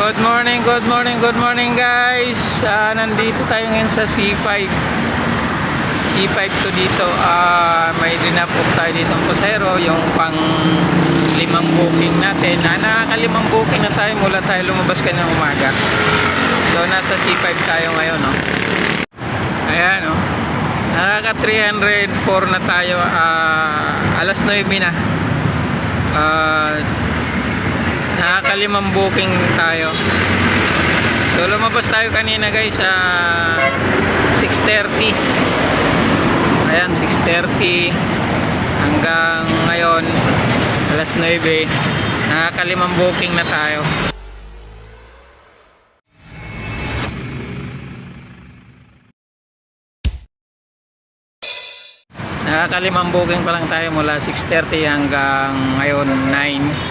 Good morning, good morning, good morning guys. Ah, nandito tayo ngayon sa C5. C5 to dito. Ah, may dinapok tayo dito ng Posero, yung pang limang booking natin. Ah, nakakalimang booking na tayo mula tayo lumabas kanina umaga. So nasa C5 tayo ngayon, no. Ayan, no. Nakaka 304 na tayo. Ah, alas 9 na. Ah, nakakalimang booking tayo. So lumabas tayo kanina guys sa 6.30 ayan 6.30 hanggang ngayon alas 9 nakakalimang booking na tayo. Nakakalimang booking pa lang tayo mula 6.30 hanggang ngayon 9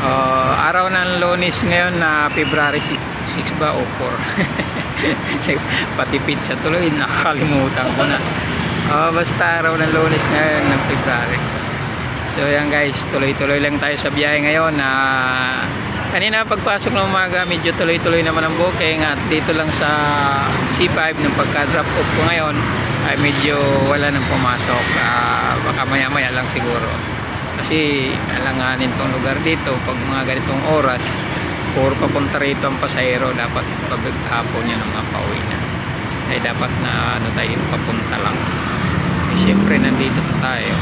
Uh, araw ng lunes ngayon na February 6, 6 ba o 4 pati pizza tuloy nakakalimutan ko na. Uh, basta araw ng lunes ngayon ng February. So yan guys tuloy tuloy lang tayo sa biyahe ngayon. Na kanina pagpasok ng umaga medyo tuloy tuloy naman ang booking at dito lang sa C5 ng pagka drop off ko ngayon ay medyo wala nang pumasok. Uh, baka maya maya lang siguro kasi alanganin tong lugar dito pag mga ganitong oras puro papunta rito ang pasahero dapat pag hapon yan ang mga pauwi na. Ay dapat na ano tayo dito papunta lang. Eh, syempre nandito na tayo.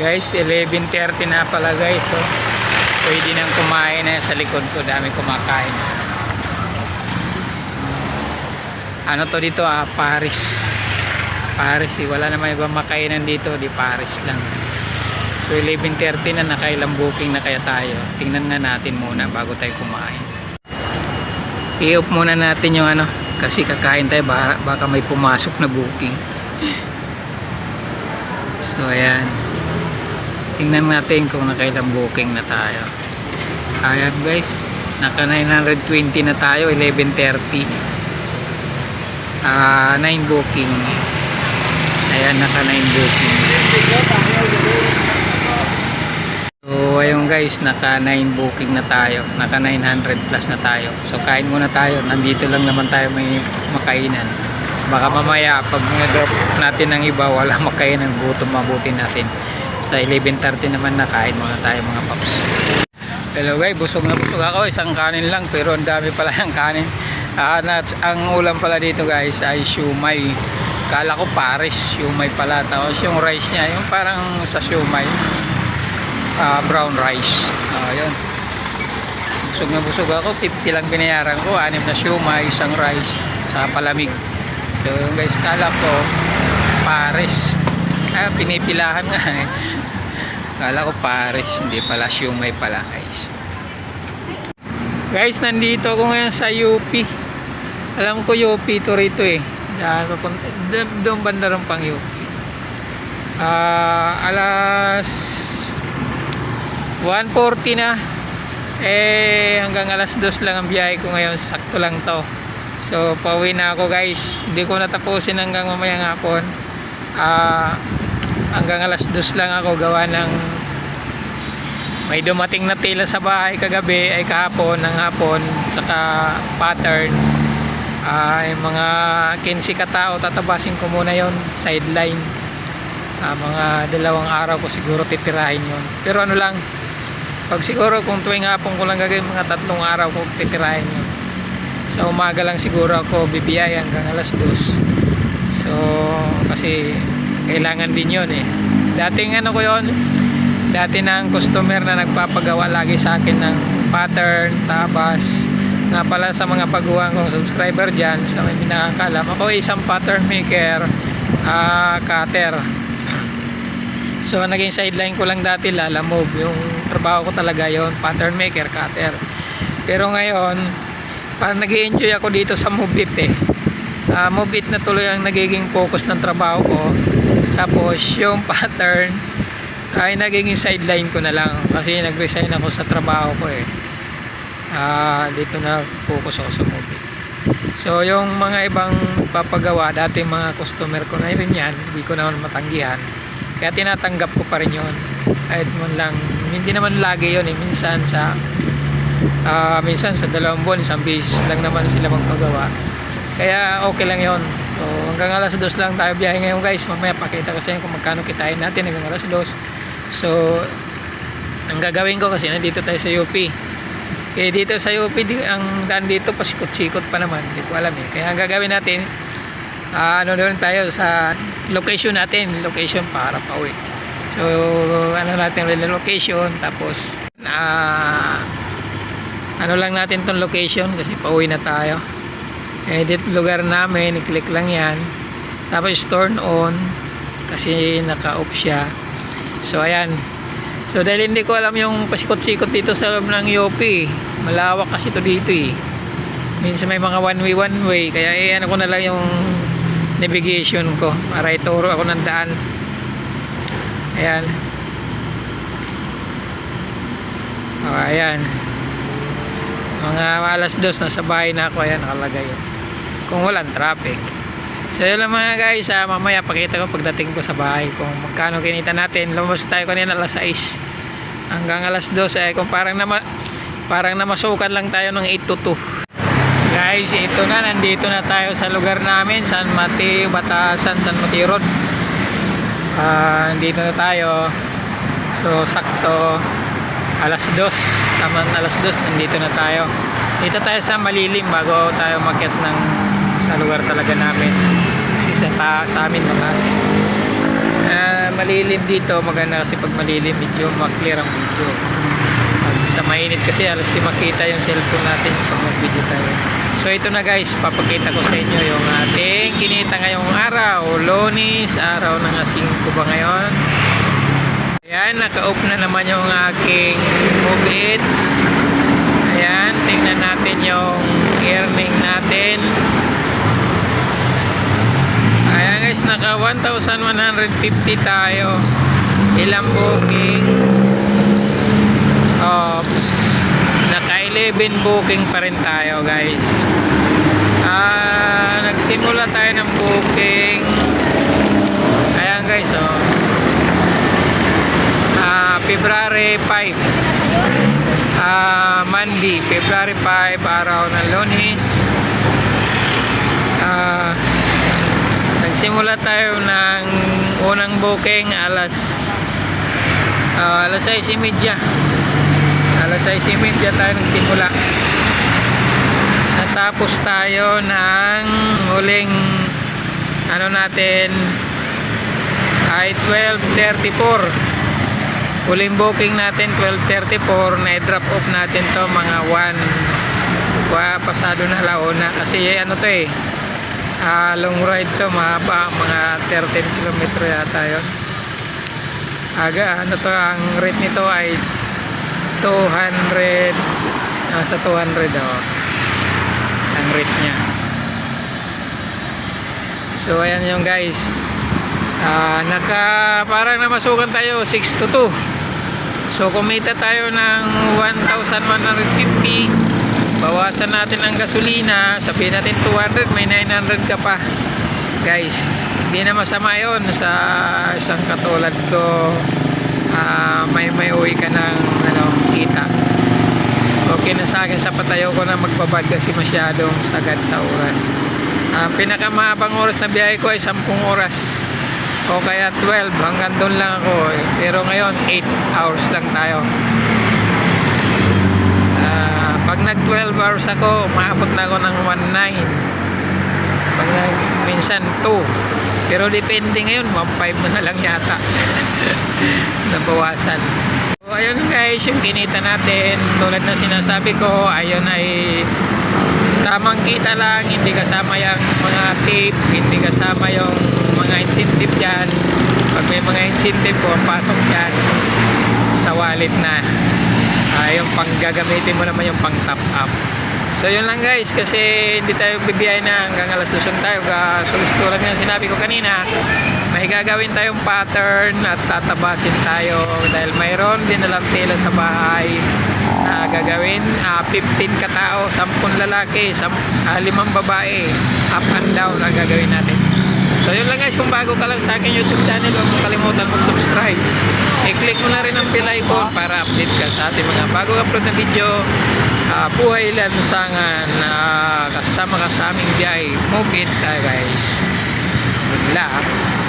Guys 11.30 na pala guys so pwede nang kumain na sa likod ko dami kumakain. Ano to dito ah Paris. Paris eh. wala naman ibang makainan dito di Paris lang So 11.30 na nakailang booking na kaya tayo. Tingnan nga natin muna bago tayo kumain. I-off muna natin yung ano kasi kakain tayo baka, may pumasok na booking. So ayan. Tingnan natin kung nakailang booking na tayo. Ayan guys. Naka 920 na tayo 11.30. Ah, 9 booking. Ayan, naka 9 booking. So ayun guys, naka 9 booking na tayo. Naka 900 plus na tayo. So kain muna tayo. Nandito lang naman tayo may makainan. Baka mamaya pag drop natin ng iba, wala makainan, gutom mabuti natin. Sa 11.30 naman nakain muna tayo mga paps. Hello guys, busog na busog ako. Isang kanin lang pero ang dami pala ng kanin. Ah, na, ang ulam pala dito guys ay siumay. Kala ko pares, siumay pala. Tapos yung rice niya, yung parang sa siumay uh, brown rice. Uh, yun. Busog na busog ako. 50 lang binayaran ko. Anim na siumay isang rice sa palamig. So yung guys kala ko pares ah, pinipilahan nga eh. Kala ko pares hindi pala siumay pala guys. Guys nandito ako ngayon sa UP alam ko UP to rito eh. Doon banda rin pang UP uh, alas 1.40 na. Eh hanggang alas 2 lang ang biyahe ko ngayon. Sakto lang to. So pauwi na ako guys. Hindi ko natapusin hanggang mamayang hapon ah hanggang alas 2 lang ako gawa ng may dumating na tila sa bahay kagabi ay kahapon ng hapon saka pattern. Ay mga 15 katao tatabasin ko muna yon sideline. Uh, mga dalawang araw ko siguro titirahin yon pero ano lang pag siguro kung tuwing hapon ko lang gagawin mga tatlong araw ko titirahin yun. Sa umaga lang siguro ako bibiyay hanggang alas 2 so kasi kailangan din yun eh. Dating ano ko yun dati ng customer na nagpapagawa lagi sa akin ng pattern, tabas. Nga pala sa mga baguhan kong subscriber dyan sa may pinakakalam ako isang pattern maker uh, cutter So naging sideline ko lang dati Lala Move. Yung trabaho ko talaga yon pattern maker, cutter. Pero ngayon, parang nag enjoy ako dito sa Move It eh. Uh, Move It na tuloy ang nagiging focus ng trabaho ko. Tapos yung pattern ay nagiging sideline ko na lang kasi nag-resign ako sa trabaho ko eh. Uh, dito na focus ako sa Move It. So yung mga ibang papagawa, dati mga customer ko na rin yan, hindi ko naman matanggihan kaya tinatanggap ko pa rin yun kahit mo lang hindi naman lagi yun eh minsan sa Ah, minsan sa dalawang buwan, isang beses lang naman sila magpagawa. Kaya okay lang yon. So hanggang alas dos lang tayo biyahe ngayon guys. Mamaya pakita ko sa inyo kung magkano kitain natin hanggang alas dos. So ang gagawin ko kasi nandito tayo sa UP. Eh dito sa UP, ang daan dito pasikot-sikot pa naman. Hindi ko alam eh. Kaya ang gagawin natin, ah, ano doon tayo sa location natin. Location para pauwi. So ano natin location. Tapos ah ano lang natin tong location kasi pauwi na tayo. Edit lugar namin, i-click lang yan. Tapos turn on kasi naka-off siya. So ayan, So dahil hindi ko alam yung pasikot-sikot dito sa loob ng UP. Malawak kasi to dito eh. Minsan may mga one way one way kaya eh ano ko na lang yung navigation ko para ituro ako ng daan. Ayan. Oh, ayan. Mga alas dos nasa bahay na ako ayan nakalagay. Kung walang traffic. So yun lang mga guys, ah, mamaya pakita ko pagdating ko sa bahay kung magkano kinita natin. Lumabas tayo kanina alas 6 hanggang alas 2 eh kung parang na parang namasukan lang tayo ng 8 to 2. Guys, ito na nandito na tayo sa lugar namin, San Mateo, Batasan, San Mateo Road. Ah, nandito na tayo. So sakto alas 2, tamang alas 2 nandito na tayo. Dito tayo sa Malilim bago tayo makyat ng sa lugar talaga namin kasi sa, ta, sa amin mataas uh, malilim dito maganda kasi pag malilim medyo maklear ang video sa mainit kasi alas di makita yung cellphone natin pag mag video tayo. So ito na guys papakita ko sa inyo yung ating kinita ngayong araw. Lonis araw ng 5 ba ngayon? Ayan naka-off na naman yung aking move it ayan tingnan natin yung earning natin. Ayan guys, naka 1,150 tayo. Ilang booking? Oops. Naka 11 booking pa rin tayo guys. Ah, nagsimula tayo ng booking. Ayan guys, oh. Ah, February 5. Ah, Monday, February 5, araw ng Lunes. Ah, Nagsimula tayo ng unang booking alas uh, alas 6.30 alas 6.30 tayo nagsimula. Natapos tayo ng huling ano natin ay 12.34 huling booking natin 12.34 na drop off natin to mga 1 wa pasado na launa kasi ano to eh Ah, long ride to mahaba mga 13 km yata yun. Aga ano to ang rate nito ay 200 nasa 200 oh. Ang rate niya. So ayan yung guys. Ah, naka parang namasukan tayo 6 to 2 so kumita tayo ng 1,150 bawasan natin ang gasolina. Sabihin natin 200 may 900 ka pa. Guys hindi na masama yon sa isang katulad ko ah, may may uwi ka ng ano, kita. Okay na sa akin sa patayo ko na magbabad kasi masyadong sagad sa oras. Ang pinakamahabang oras na biyahe ko ay 10 oras. O kaya 12 hanggang doon lang ako. Pero ngayon 8 hours lang tayo. Ah, pag nag 12 hours ako umaabot na ako ng 1.9 pag nag, minsan 2 pero depende ngayon 1.5 na lang yata nabawasan. So ayun guys yung kinita natin tulad na sinasabi ko ayun ay tamang kita lang hindi kasama yung mga tip hindi kasama yung mga incentive dyan. Pag may mga incentive po pasok dyan sa wallet na. Ah, yung pang gagamitin mo naman yung pang top up. So yun lang guys kasi hindi tayo bibiyay na hanggang alas 2 tayo. So, tulad nga sinabi ko kanina may gagawin tayong pattern at tatabasin tayo dahil mayroon din alam tela sa bahay na gagawin ah, 15 katao 10 lalaki 10, ah, 5 babae up and down ang gagawin natin So yun lang guys, kung bago ka lang sa akin YouTube channel, huwag mong kalimutan mag-subscribe. I-click mo na rin ang bell icon para update ka sa ating mga bagong upload na video. ah, buhay lansangan na kasama ka sa aming biyahe. Move it tayo guys. Good luck.